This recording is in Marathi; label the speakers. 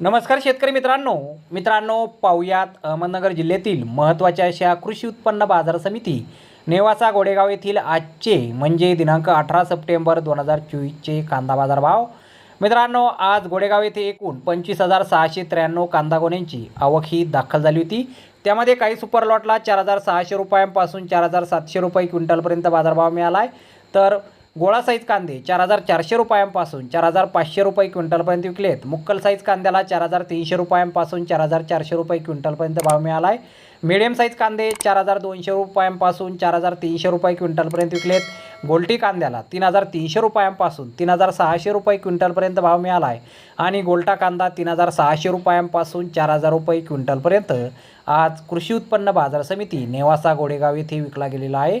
Speaker 1: नमस्कार शेतकरी मित्रांनो. मित्रांनो पाहुयात अहमदनगर जिल्ह्यातील महत्त्वाच्या अशा कृषी उत्पन्न बाजार समिती नेवासा गोडेगाव येथील आजचे म्हणजे दिनांक अठरा सप्टेंबर दोन हजार चोवीसचे कांदा बाजार भाव. मित्रांनो आज गोडेगाव येथे एकूण पंचवीस हजार सहाशे त्र्याण्णव कांदा गोण्यांची आवक ही दाखल झाली होती. त्यामध्ये काही सुपर लॉटला चार हजार सहाशे रुपयांपासून चार हजार सातशे रुपये क्विंटलपर्यंत बाजारभाव मिळाला आहे तर गोळा साईज कांदे चार हजार चारशे रुपयांपासून चार हजार पाचशे रुपये क्विंटलपर्यंत विकलेत. मुक्कल साईज कांद्याला चार हजार तीनशे रुपयांपासून चार हजार चारशे रुपये क्विंटलपर्यंत भाव मिळाला आहे मिडियम साईज कांदे चार हजार दोनशे रुपयांपासून चार हजार तीनशे रुपये क्विंटलपर्यंत विकलेत. गोल्टी कांद्याला तीन हजार तीनशे रुपयांपासून तीन हजार सहाशे रुपये क्विंटलपर्यंत भाव मिळाला आहे आणि गोल्टा कांदा तीन हजार सहाशे रुपयांपासून चार हजार रुपये क्विंटलपर्यंत आज कृषी उत्पन्न बाजार समिती नेवासा गोडेगाव येथे विकला गेलेला आहे.